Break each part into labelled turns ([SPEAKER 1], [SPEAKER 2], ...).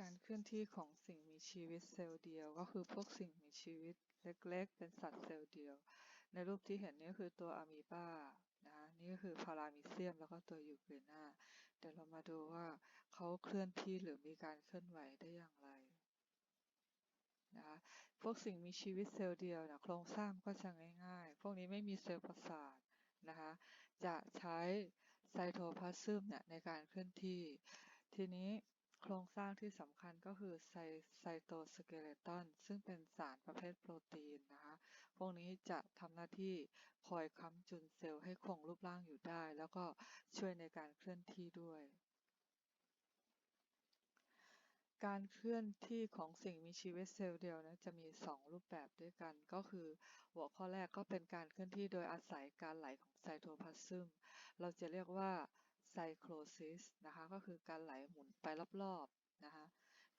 [SPEAKER 1] การเคลื่อนที่ของสิ่งมีชีวิตเซลล์เดียว ก็คือพวกสิ่งมีชีวิตเล็กๆ เป็นสัตว์เซลล์เดียว ในรูปที่เห็นนี่คือตัวอะมีบานะนี่ก็คือพารามิเซียมแล้วก็ตัวยูเกรนาเดี๋ยวเรามาดูว่าเขาเคลื่อนที่หรือมีการเคลื่อนไหวได้อย่างไรนะคะพวกสิ่งมีชีวิตเซลล์เดียวนะโครงสร้างก็จะง่ายๆ พวกนี้ไม่มีเซลล์ประสาทนะคะจะใช้ไซโทพลาซึมเนี่ยในการเคลื่อนที่ ทีนี้ โครงสร้างที่สำคัญก็คือไซไซโตสเกเลตันซึ่งเป็นสารประเภทโปรตีนนะคะพวกนี้จะทำหน้าที่คอยค้ำจุนเซลล์ให้คงรูปร่างอยู่ได้ แล้วก็ช่วยในการเคลื่อนที่ด้วยการเคลื่อนที่ของสิ่งมีชีวิตเซลล์เดียวนะจะมี 2 รูปแบบด้วยกัน ก็คือหัวข้อแรกก็เป็นการเคลื่อนที่โดยอาศัยการไหลของไซโทพลาซึมเราจะเรียกว่า โครซิสนะคะก็คือการไหลหมุนไปรอบๆนะคะ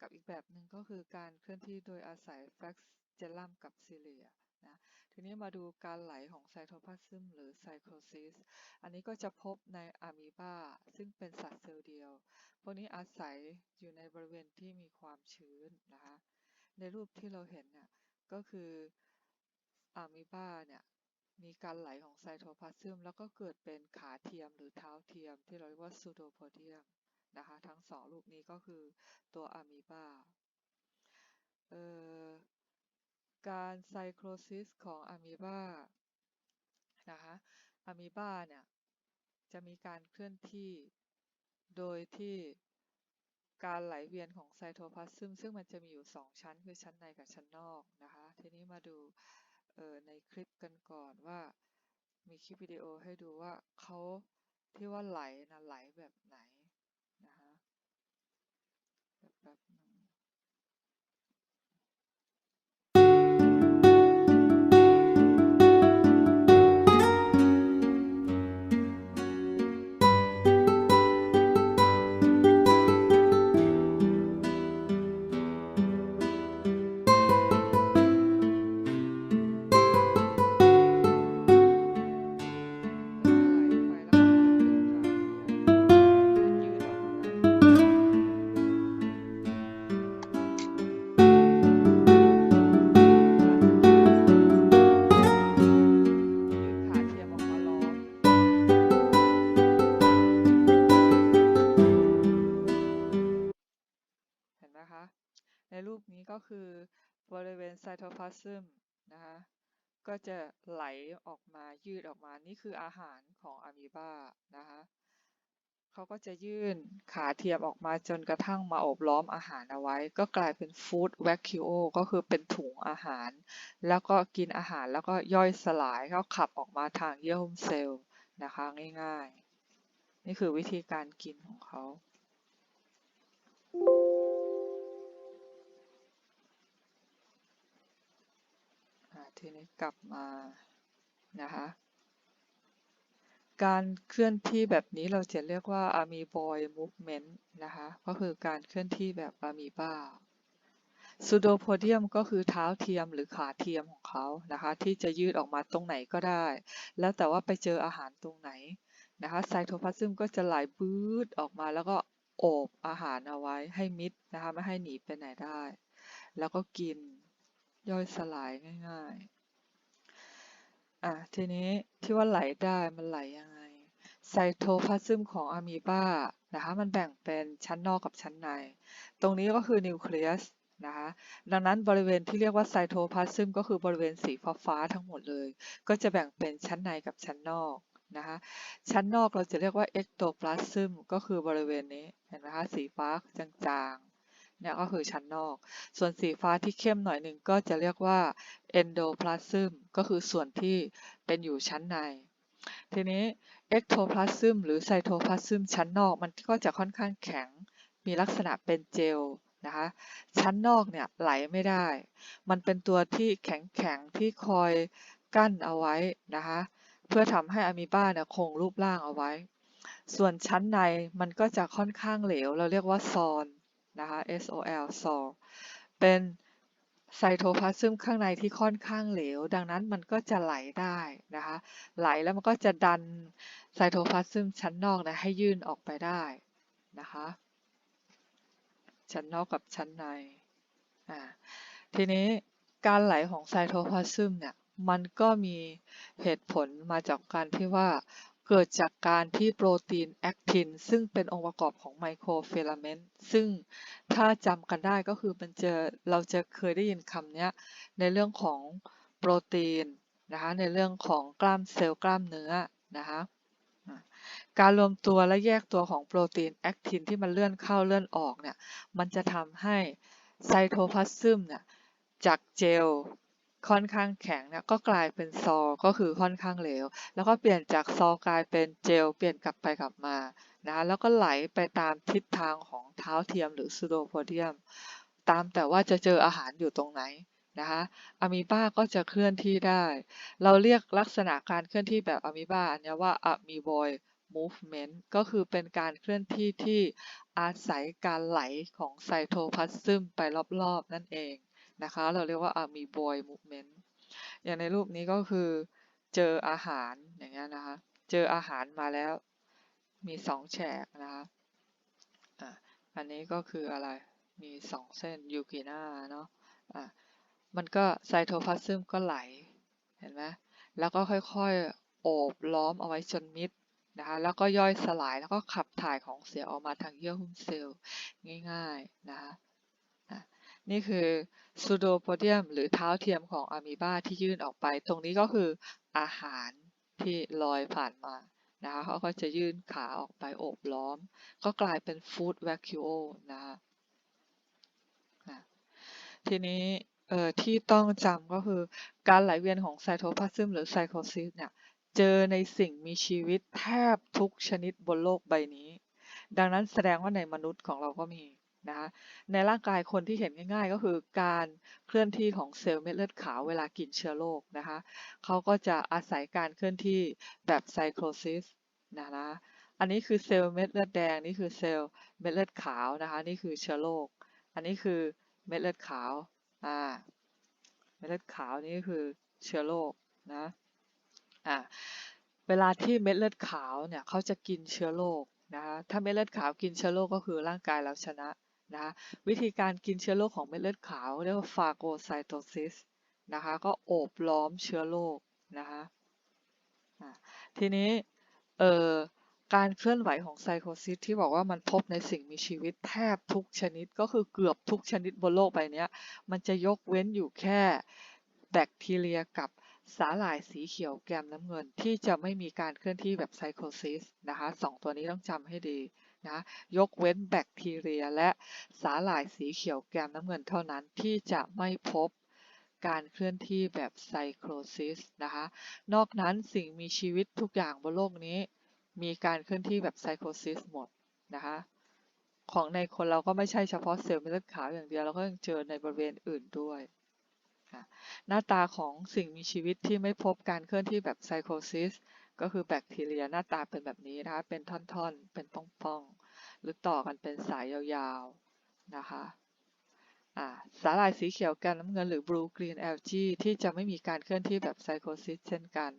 [SPEAKER 1] กับอีกแบบหนึ่งก็คือการเคลื่อนที่โดยอาศัยแฟกเจลัมกับซิเลียนะทีนี้มาดูการไหลของไซโทพลาซึมหรือไซโครซิส อันนี้ก็จะพบในอะมีบาซึ่งเป็นสัตว์เซลล์เดียว พวกนี้อาศัยอยู่ในบริเวณที่มีความชื้นนะคะ ในรูปที่เราเห็นเนี่ยก็คืออะมีบาเนี่ย มีการไหลของไซโทพลาซึมแล้วก็เกิดเป็นขาเทียมหรือเท้าเทียม ที่เราเรียกว่าซูโดโพเดียมนะคะ ทั้งสองรูปนี้ก็คือตัวอะมีบาการไซโครซิสของอะมีบานะคะอะมีบาเนี่ยจะมีการเคลื่อนที่โดยที่การไหลเวียนของไซโทพลาซึมซึ่งมันจะมีอยู่ 2 ชั้นคือชั้นในกับชั้นนอกนะคะ ทีนี้มาดู เออในคลิปกันก่อนว่า มีคลิปวิดีโอให้ดูว่าเขาที่ว่าไหลนะไหลแบบไหนนะคะแบบ ก็จะไหลออกมายืดออกมานี่คืออาหารของอะมีบานะคะเขาก็จะยื่นขาเทียมออกมาจนกระทั่งมาอบล้อมอาหารเอาไว้ ก็กลายเป็นฟู้ดแวคคิโอก็คือเป็นถุงอาหาร แล้วก็กินอาหารแล้วก็ย่อยสลายเขาขับออกมาทางเยื่อหุ้มเซลล์นะคะง่ายๆ นี่คือวิธีการกินของเขา ทีนี้กลับมานะคะการเคลื่อนที่แบบนี้เราจะเรียกว่าอะมีบอยมูฟเมนต์นะคะก็คือการเคลื่อนที่แบบอะมีบ้าซูโดโพเดียมก็คือเท้าเทียมหรือขาเทียมของเขานะคะที่จะยืดออกมาตรงไหนก็ได้ แล้วแต่ว่าไปเจออาหารตรงไหนนะคะไซโทพลาซึมก็จะไหลบืดออกมาแล้วก็โอบอาหารเอาไว้ให้มิดนะคะไม่ให้หนีไปไหนได้ แล้วก็กิน ย่อยสลายง่ายๆ อะทีนี้ที่ว่าไหลได้มันไหลยังไง ไซโทพลาซึมของอะมีบานะคะมันแบ่งเป็นชั้นนอกกับชั้นใน ตรงนี้ก็คือนิวเคลียสนะคะดังนั้นบริเวณที่เรียกว่าไซโทพลาซึมก็คือบริเวณสีฟ้าๆทั้งหมดเลย ก็จะแบ่งเป็นชั้นในกับชั้นนอกนะคะชั้นนอกเราจะเรียกว่าเอ็กโตพลาซึมก็คือบริเวณนี้เห็นไหมคะสีฟ้าจาง เนี่ยก็คือชั้นนอก ส่วนสีฟ้าที่เข้มหน่อยหนึ่งก็จะเรียกว่า endoplasm ก็คือส่วนที่เป็นอยู่ชั้นใน ทีนี้ ectoplasm หรือ cytoplasm ชั้นนอกมันก็จะค่อนข้างแข็ง มีลักษณะเป็นเจลนะคะ ชั้นนอกเนี่ยไหลไม่ได้ มันเป็นตัวที่แข็งแข็งที่คอยกั้นเอาไว้นะคะ เพื่อทำให้อะมีบาเนี่ยคงรูปร่างเอาไว้ ส่วนชั้นในมันก็จะค่อนข้างเหลว เราเรียกว่าซอน นะคะ SOL SOL เป็นไซโทพลาซึมข้างในที่ค่อนข้างเหลว ดังนั้นมันก็จะไหลได้นะคะ ไหลแล้วมันก็จะดันไซโทพลาซึมชั้นนอกนะให้ยื่นออกไปได้นะคะ ชั้นนอกกับชั้นในอ่าทีนี้การไหลของไซโทพลาซึมเนี่ยมันก็มีเหตุผลมาจากการที่ว่า เกิดจากการที่โปรตีนแอคทินซึ่งเป็นองค์ประกอบของไมโครฟิลาเมนต์ซึ่งถ้าจำกันได้ก็คือมันจะเราจะเคยได้ยินคำนี้ในเรื่องของโปรตีนนะคะในเรื่องของกล้ามเซลล์กล้ามเนื้อนะคะการรวมตัวและแยกตัวของโปรตีนแอคทินที่มันเลื่อนเข้าเลื่อนออกเนี่ยมันจะทำให้ไซโทพลาซึมเนี่ยจากเจล ค่อนข้างแข็งเนี่ยก็กลายเป็นซอลก็คือค่อนข้างเหลว แล้วก็เปลี่ยนจากซอลกลายเป็นเจล เปลี่ยนกลับไปกลับมานะแล้วก็ไหลไปตามทิศทางของเท้าเทียมหรือซูโดโพเดียม ตามแต่ว่าจะเจออาหารอยู่ตรงไหนนะคะอะมีบาก็จะเคลื่อนที่ได้ เราเรียกลักษณะการเคลื่อนที่แบบอะมีบาอันนี้ว่าอะมีบอย movement ก็คือเป็นการเคลื่อนที่ที่อาศัยการไหลของไซโทพลาซึมไปรอบๆ นั่นเอง นะคะ เราเรียกว่ามีบอย movement อย่างในรูปนี้ก็คือเจออาหารอย่างเงี้ยนะคะ เจออาหารมาแล้วมีสองแฉกนะคะอะอันนี้ก็คืออะไร มีสองเส้นยูกิน่าเนาะอะมันก็ไซโทพลาซึมก็ไหล เห็นไหมแล้วก็ค่อยๆ โอบล้อมเอาไว้จนมิดนะคะ แล้วก็ย่อยสลายแล้วก็ขับถ่ายของเสียออกมาทางเยื่อหุ้มเซลล์ง่ายๆนะคะ นี่คือซูโดโพเดียมหรือเท้าเทียมของอะมีบาที่ยื่นออกไป ตรงนี้ก็คืออาหารที่ลอยผ่านมานะคะเขาก็จะยื่นขาออกไปโอบล้อม ก็กลายเป็นฟู้ดแวคิโอนะคะทีนี้ที่ต้องจำก็คือการไหลเวียนของไซโทพลาซึมหรือไซโคซิสเนี่ยเจอในสิ่งมีชีวิตแทบทุกชนิดบนโลกใบนี้ ดังนั้นแสดงว่าในมนุษย์ของเราก็มี นะคะในร่างกายคนที่เห็นง่าย ๆ ก็คือการเคลื่อนที่ของเซลล์เม็ดเลือดขาวเวลากินเชื้อโรคนะคะเขาก็จะอาศัยการเคลื่อนที่แบบไซโคซิสนะนะอันนี้คือเซลล์เม็ดเลือดแดงนี่คือเซลล์เม็ดเลือดขาวนะคะนี่คือเชื้อโรคอันนี้คือเม็ดเลือดขาวอ่าเม็ดเลือดขาวนี่คือเชื้อโรคนะอ่าเวลาที่เม็ดเลือดขาวเนี่ยเขาจะกินเชื้อโรคนะคะถ้าเม็ดเลือดขาวกินเชื้อโรคก็คือร่างกายเราชนะ นะวิธีการกินเชื้อโรคของเม็ดเลือดขาว เรียกว่าฟาโกไซโตซิสนะคะก็โอบล้อมเชื้อโรคนะคะทีนี้เอ่อการเคลื่อนไหวของไซโคซิสที่บอกว่ามันพบในสิ่งมีชีวิตแทบทุกชนิดก็คือเกือบทุกชนิดบนโลกใบนี้มันจะยกเว้นอยู่แค่แบคทีเรียกับสาหร่ายสีเขียวแกมน้ำเงินที่จะไม่มีการเคลื่อนที่แบบไซโคซิสนะคะสองตัวนี้ต้องจำให้ดี นะ ยกเว้นแบคทีเรียและสาหร่ายสีเขียวแกมน้ำเงินเท่านั้นที่จะไม่พบการเคลื่อนที่แบบไซโครซิสนะคะ นอกนั้นสิ่งมีชีวิตทุกอย่างบนโลกนี้ มีการเคลื่อนที่แบบไซโครซิสหมดนะคะของในคนเราก็ไม่ใช่เฉพาะเซลล์เม็ดเลือดขาวอย่างเดียวเราก็ยังเจอในบริเวณอื่นด้วยหน้าตาของสิ่งมีชีวิตที่ไม่พบการเคลื่อนที่แบบไซโครซิส ก็คือแบคทีเรียหน้าตาเป็นแบบนี้นะคะ เป็นท่อนๆ เป็นป้องๆ หรือต่อกันเป็นสายยาวๆ นะคะสาหร่ายสีเขียวกันน้ำเงินหรือบลูกรีนแอลจีที่จะไม่มีการเคลื่อนที่แบบไซโคซิสเช่นกัน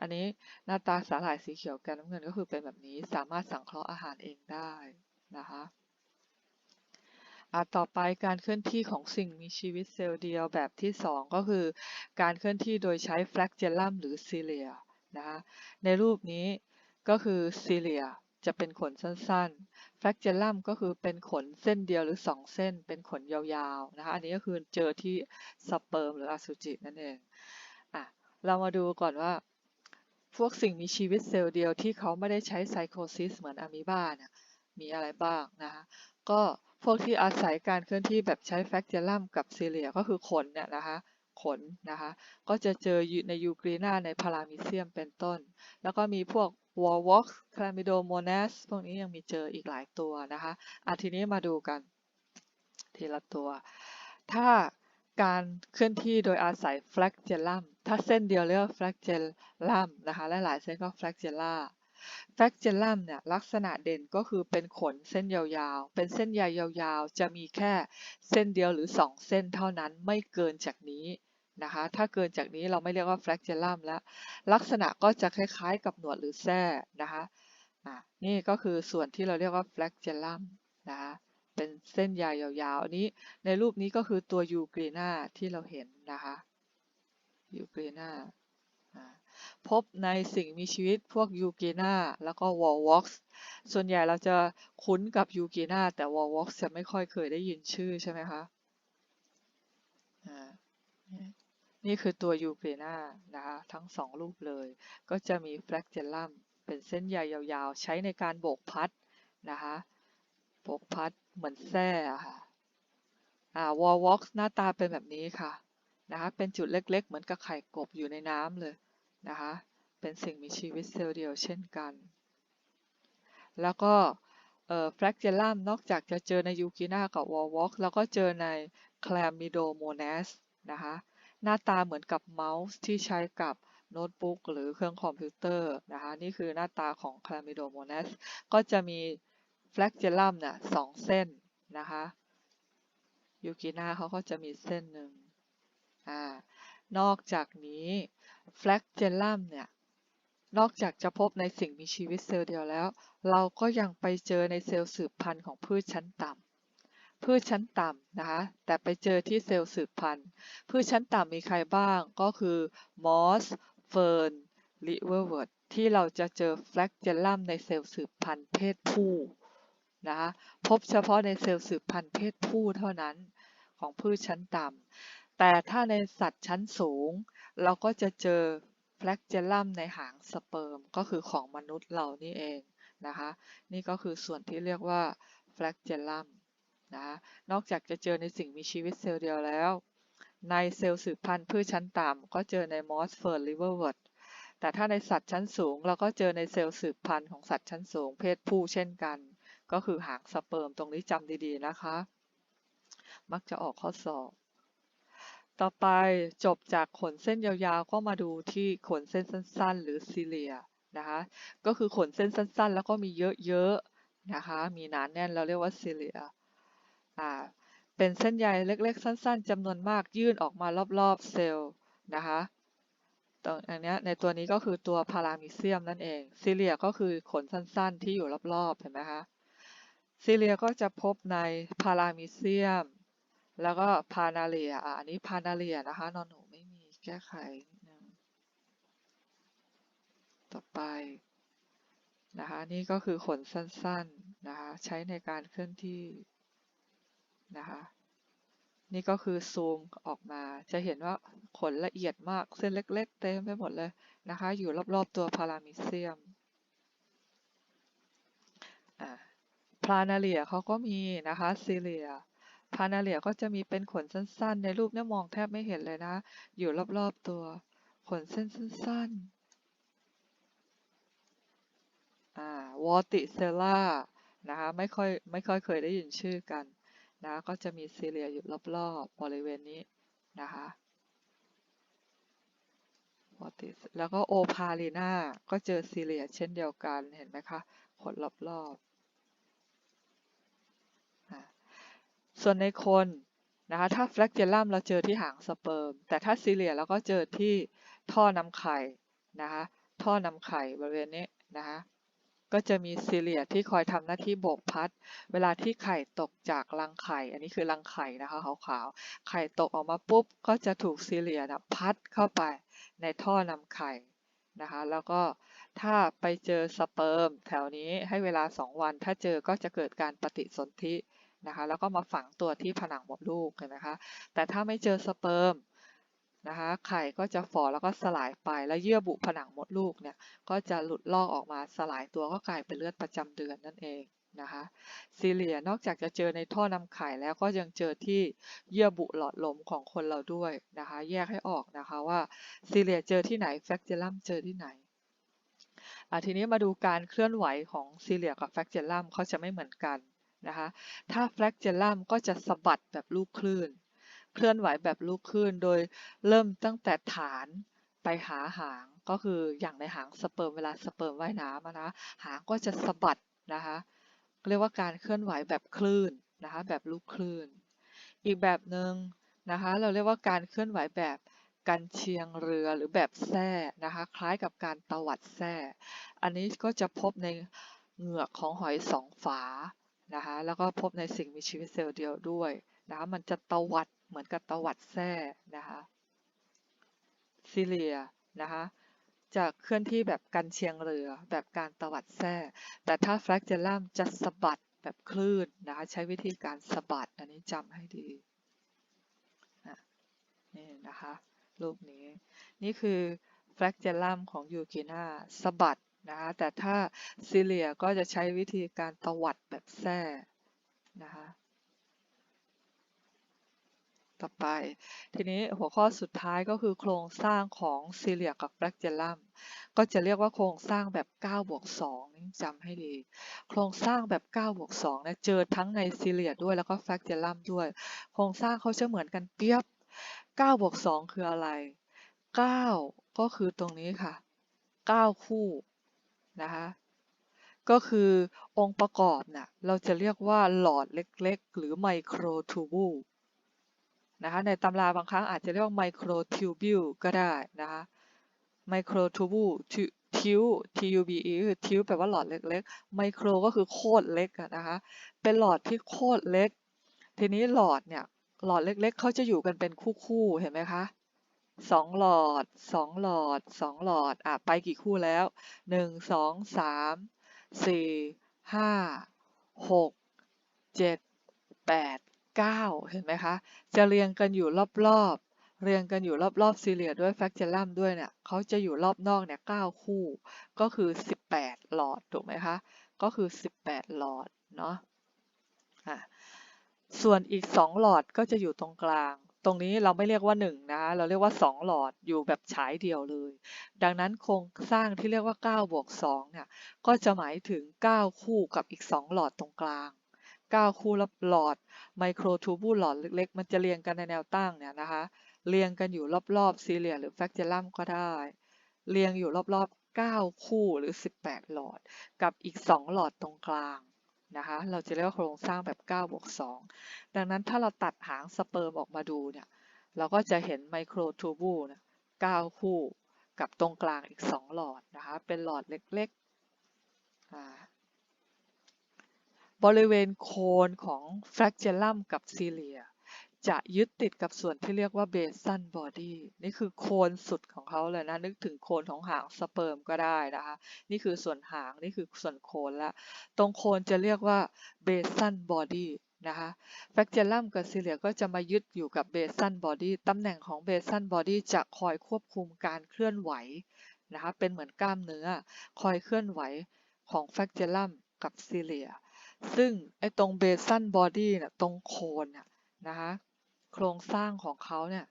[SPEAKER 1] อันนี้หน้าตาสาหร่ายสีเขียวกันน้ำเงินก็คือเป็นแบบนี้สามารถสังเคราะห์อาหารเองได้นะคะต่อไปการเคลื่อนที่ของสิ่งมีชีวิตเซลล์เดียวแบบที่ 2 ก็คือ การเคลื่อนที่โดยใช้แฟลกเจลัมหรือซีเลีย นะคะในรูปนี้ก็คือซีเลียจะเป็นขนสั้นๆ แฟกเจลัมก็คือเป็นขนเส้นเดียวหรือ 2 เส้น เป็นขนยาวๆ นะคะ อันนี้ก็คือเจอที่สเปิร์มหรืออสุจินั่นเอง อะ เรามาดูก่อนว่า พวกสิ่งมีชีวิตเซลล์เดียวที่เขาไม่ได้ใช้ไซโคซิสเหมือนอะมีบาเนี่ยมีอะไรบ้างนะคะ ก็พวกที่อาศัยการเคลื่อนที่แบบใช้แฟกเจลัมกับซีเลียก็คือขนเนี่ยนะคะ ขนนะคะ ก็จะเจอในยูกรีนาในพารามิเซียมเป็นต้น แล้วก็มีพวกวอลวอกคลามิโดโมนัสพวกนี้ยังมีเจออีกหลายตัวนะคะอาทีนี้มาดูกันทีละตัว ถ้าการเคลื่อนที่โดยอาศัยแฟลกเจลัมถ้าเส้นเดียวเรียกว่าแฟลกเจลัมนะคะ และหลายเส้นก็แฟลกเจล่าแฟลกเจลัมเนี่ยลักษณะเด่นก็คือเป็นขนเส้นยาวๆ เป็นเส้นใยยาวๆ จะมีแค่เส้นเดียวหรือ 2 เส้นเท่านั้นไม่เกินจากนี้ นะคะ ถ้าเกินจากนี้เราไม่เรียกว่าแฟลกเจลัมแล้ว ลักษณะก็จะคล้ายๆ กับหนวดหรือแส้นะคะนี่ก็คือส่วนที่เราเรียกว่าแฟลกเจลัมนะคะเป็นเส้นใยยาวๆ อันนี้ในรูปนี้ก็คือตัวยูกรีนาที่เราเห็นนะคะยูกรีนาพบในสิ่งมีชีวิตพวกยูกีนาแล้วก็วอลวอกส์ส่วนใหญ่เราจะคุ้นกับยูกีนาแต่วอลวอกส์จะไม่ค่อยเคยได้ยินชื่อใช่ไหมคะ นี่คือตัวยูกีนานะคะทั้งสองรูปเลย ก็จะมีแฟลกเจลัมเป็นเส้นใยยาวๆ ใช้ในการโบกพัดนะคะโบกพัดเหมือนแส้ค่ะอ่าวอลวอกส์หน้าตาเป็นแบบนี้ค่ะนะคะเป็นจุดเล็กๆ เหมือนกับไข่กบอยู่ในน้ำเลยนะคะเป็นสิ่งมีชีวิตเซลล์เดียวเช่นกัน แล้วก็แฟลกเจลัมนอกจากจะเจอในยูกิน่ากับวอลวอลกแล้วก็เจอในแคลมิโดโมเนสนะคะ หน้าตาเหมือนกับเมาส์ที่ใช้กับโน้ตบุ๊กหรือเครื่องคอมพิวเตอร์นะคะนี่คือหน้าตาของคลามิโดโมเนสก็จะมีแฟลกเจลัมเนี่ยสองเส้นนะคะยูกินาเขาก็จะมีเส้นหนึ่งอ่านอกจากนี้แฟลกเจลัมเนี่ยนอกจากจะพบในสิ่งมีชีวิตเซลล์เดียวแล้ว เราก็ยังไปเจอในเซลล์สืบพันธุ์ของพืชชั้นต่ำ พืชชั้นต่ำนะคะ แต่ไปเจอที่เซลล์สืบพันธุ์ พืชชั้นต่ำมีใครบ้าง ก็คือมอส เฟิร์น ลิเวอร์เวิร์ดที่เราจะเจอแฟลกเจลลัมในเซลล์สืบพันธุ์เพศผู้นะคะพบเฉพาะในเซลล์สืบพันธุ์เพศผู้เท่านั้นของพืชชั้นต่ำ แต่ถ้าในสัตว์ชั้นสูง เราก็จะเจอแฟลกเจลลัมในหางสเปิร์ม ก็คือของมนุษย์เรานี่เองนะคะ นี่ก็คือส่วนที่เรียกว่าแฟลกเจลลัม นะนอกจากจะเจอในสิ่งมีชีวิตเซลล์เดียวแล้ว ในเซลล์สืบพันธุ์พืชชั้นต่ำก็เจอในมอสเฟิร์ลิเวอร์เวิร์ดแต่ถ้าในสัตว์ชั้นสูงเราก็เจอในเซลล์สืบพันธุ์ของสัตว์ชั้นสูงเพศผู้เช่นกัน ก็คือหางสเปิร์มตรงนี้จำดีๆนะคะ มักจะออกข้อสอบ ต่อไปจบจากขนเส้นยาวๆ ก็มาดูที่ขนเส้นสั้น ๆ หรือซีเลียนะคะก็คือขนเส้นสั้น ๆ แล้วก็มีเยอะๆนะคะมีหนานแน่นเราเรียกว่าซีเลีย อ่าเป็นเส้นใยเล็กๆ สั้น ๆจำนวนมากยื่นออกมารอบๆเซลล์นะคะตรงอันนี้ในตัวนี้ก็คือตัวพารามิเซียมนั่นเองซีเลียก็คือขนสั้นๆ ที่อยู่รอบๆเห็นไหมคะซีเลียก็จะพบในพารามิเซียม แล้วก็พานาเลียอันนี้พานาเลียนะคะนอนหนูไม่มีแก้ไขนต่อไปนะคะนี่ก็คือขนสั้นๆนะคะใช้ในการเคลื่อนที่ นะคะ นี่ก็คือซูมออกมา จะเห็นว่าขนละเอียดมาก เส้นเล็ก ๆ เต็มไปหมดเลยนะคะ อยู่รอบ ๆ ตัวพารามิเซียมอ่าพานาเลียเขาก็มีนะคะซีเลียพานาเลียก็จะมีเป็นขนสั้น ๆ ในรูปเนี่ยมองแทบไม่เห็นเลยนะ อยู่รอบๆตัว ขนเส้นสั้นๆวอติเซล่านะคะไม่ค่อยไม่ค่อยเคยได้ยินชื่อกัน นะก็จะมีซีเลียอยู่รอบๆบริเวณนี้นะคะวอติแล้วก็โอพาลีนาก็เจอซีเลียเช่นเดียวกันเห็นไหมคะขนรอบๆ ส่วนในคนนะคะถ้าแฟลกเจลัมเราเจอที่หางสเปิร์ม แต่ถ้าซีเลียเราก็เจอที่ท่อนำไข่นะคะท่อนำไข่บริเวณนี้นะคะ ก็จะมีซีเลียที่คอยทำหน้าที่โบกพัด เวลาที่ไข่ตกจากรังไข่ อันนี้คือรังไข่นะคะขาวๆ ไข่ตกออกมาปุ๊บ ก็จะถูกซีเลียนะพัดเข้าไปในท่อนำไข่นะคะ แล้วก็ถ้าไปเจอสเปิร์มแถวนี้ให้เวลา 2 วัน ถ้าเจอก็จะเกิดการปฏิสนธินะคะ แล้วก็มาฝังตัวที่ผนังมดลูกเห็นไหมคะ แต่ถ้าไม่เจอสเปิร์ม นะคะ ไข่ก็จะฝ่อแล้วก็สลายไปแล้วเยื่อบุผนังมดลูกเนี่ยก็จะหลุดลอกออกมาสลายตัวก็กลายเป็นเลือดประจำเดือนนั่นเองนะคะซีเลียนอกจากจะเจอในท่อนำไข่แล้วก็ยังเจอที่เยื่อบุหลอดลมของคนเราด้วยนะคะ แยกให้ออกนะคะว่าซีเลียเจอที่ไหนแฟกเจลัมเจอที่ไหนทีนี้มาดูการเคลื่อนไหวของซีเลียกับแฟกเจลัมเขาจะไม่เหมือนกันนะคะ ถ้าแฟกเจลัมก็จะสะบัดแบบลูกคลื่น เคลื่อนไหวแบบลูกคลื่น โดยเริ่มตั้งแต่ฐานไปหาหางก็คืออย่างในหางสเปิร์มเวลาสเปิร์มว่ายน้ำนะหางก็จะสะบัดนะคะเรียกว่าการเคลื่อนไหวแบบคลื่นนะคะแบบลูกคลื่น อีกแบบหนึ่งนะคะเราเรียกว่าการเคลื่อนไหวแบบกันเชียงเรือหรือแบบแส้นะคะคล้ายกับการตวัดแส้อันนี้ก็จะพบในเหงือกของหอยสองฝานะคะแล้วก็พบในสิ่งมีชีวิตเซลล์เดียวด้วยนะคะมันจะตวัด เหมือนกับตวัดแส้นะคะซิเลียนะคะจะเคลื่อนที่แบบกันเชียงเรือ แบบการตวัดแส้แต่ถ้าแฟลกเจลัมจะสะบัดแบบคลื่นนะคะใช้วิธีการสะบัดอันนี้จำให้ดีนี่นะคะรูปนี้นี่คือแฟลกเจลัมของยูกิน่าสะบัดนะคะแต่ถ้าซิเลียก็จะใช้วิธีการตวัดแบบแส้นะคะ ต่อไป ทีนี้หัวข้อสุดท้ายก็คือโครงสร้างของซิเลียกับแฟลกเจลัมก็จะเรียกว่าโครงสร้างแบบ9บวก2นี่จำให้ดี โครงสร้างแบบ9บวก2เนี่ยเจอทั้งในซิเลียด้วยแล้วก็แฟกเจลัมด้วย โครงสร้างเขาจะเหมือนกันเปียบ9บวก2คืออะไร 9 ก็คือตรงนี้ค่ะ 9 คู่นะคะก็คือองค์ประกอบน่ะเราจะเรียกว่าหลอดเล็กๆ หรือไมโครทูบูล นะคะในตำราบางครั้งอาจจะเรียกว่าไมโครทิวบิลก็ได้นะคะไมโครทูบูลทิว T U B E คือทิวแปลว่าหลอดเล็กๆไมโครก็คือโคตรเล็กนะคะเป็นหลอดที่โคตรเล็ก ทีนี้หลอดเนี่ยหลอดเล็กๆเขาจะอยู่กันเป็นคู่ๆเห็นไหมคะสองหลอดสองหลอดสองหลอดอะไปกี่คู่แล้วหนึ่งสองสามสี่ห้าหกเจ็ดแปด เก้าเห็นไหมคะ จะเรียงกันอยู่รอบๆ เรียงกันอยู่รอบๆซีเรียด้วยแฟกเจลัมด้วยเนี่ยเขาจะอยู่รอบนอกเนี่ยเก้าคู่ ก็คือสิบแปดหลอด ถูกไหมคะ ก็คือสิบแปดหลอด เนาะอะส่วนอีกสองหลอดก็จะอยู่ตรงกลาง ตรงนี้เราไม่เรียกว่า 1 นะ เราเรียกว่า 2 หลอดอยู่แบบฉายเดียวเลย ดังนั้นโครงสร้างที่เรียกว่า9บวก2เนี่ย ก็จะหมายถึง 9 คู่กับอีก 2 หลอดตรงกลาง 9 คู่รับหลอดไมโครทูบูลหลอดเล็กๆ มันจะเรียงกันในแนวตั้งเนี่ยนะคะ เรียงกันอยู่รอบๆซีเรียหรือแฟกเจลัมก็ได้ เรียงอยู่รอบๆ 9 คู่หรือ 18 หลอด กับอีก 2 หลอดตรงกลางนะคะ เราจะเรียกว่าโครงสร้างแบบ9บวก2ดังนั้นถ้าเราตัดหางสเปิร์มออกมาดูเนี่ย เราก็จะเห็นไมโครทูบูลนะ9คู่ กับตรงกลางอีก 2 หลอดนะคะ เป็นหลอดเล็กๆ บริเวณโคนของแฟลกเจลัมกับซีเลีย จะยึดติดกับส่วนที่เรียกว่าเบสันบอดี้นี่คือโคนสุดของเขาเลยนะ นึกถึงโคนของหางสเปิร์มก็ได้นะคะ นี่คือส่วนหางนี่คือส่วนโคนละ ตรงโคนจะเรียกว่าเบสันบอดี้นะคะแฟกเจลัมกับซิเลียก็จะมายึดอยู่กับเบสันบอดี้ตำแหน่งของเบสันบอดี้จะคอยควบคุมการเคลื่อนไหวนะคะเป็นเหมือนกล้ามเนื้อ คอยเคลื่อนไหวของแฟกเจลัมกับซิเลีย ซึ่งไอ้ตรงเบสันบอดี้เนี่ยตรงโคนนะคะโครงสร้างของเขาเนี่ย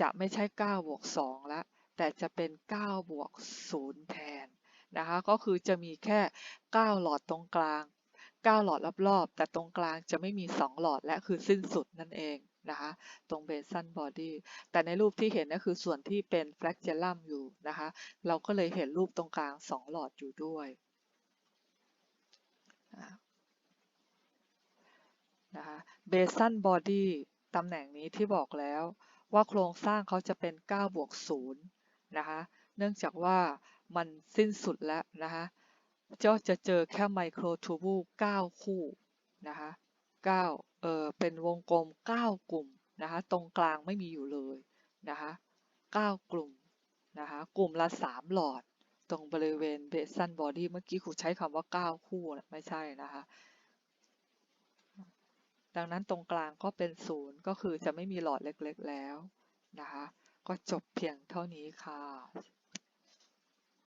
[SPEAKER 1] จะไม่ใช่9บวก2แล้วแต่จะเป็น9บวก0แทนนะคะก็คือจะมีแค่ 9 หลอดตรงกลาง 9 หลอดรอบๆแต่ตรงกลางจะไม่มี 2 หลอดและคือสิ้นสุดนั่นเองนะคะตรงเบสันบอดี้แต่ในรูปที่เห็นก็คือส่วนที่เป็นแฟลกเจลัมอยู่นะคะเราก็เลยเห็นรูปตรงกลาง 2 หลอดอยู่ด้วย นะคะเบสันบอดี้ตำแหน่งนี้ที่บอกแล้วว่าโครงสร้างเขาจะเป็น 9 บวก 0 นะคะ เนื่องจากว่ามันสิ้นสุดแล้วนะคะก็จะเจอแค่ไมโครทูบู9คู่นะคะ9เออเป็นวงกลม 9 กลุ่มนะคะ ตรงกลางไม่มีอยู่เลยนะคะ9กลุ่มนะคะ กลุ่มละ 3 หลอด ตรงบริเวณเบสันบอดี้เมื่อกี้ครูใช้คำว่า 9 คู่ไม่ใช่นะคะ ดังนั้นตรงกลางก็เป็นศูนย์ก็คือจะไม่มีหลอดเล็กๆแล้วนะคะ ก็จบเพียงเท่านี้ค่ะ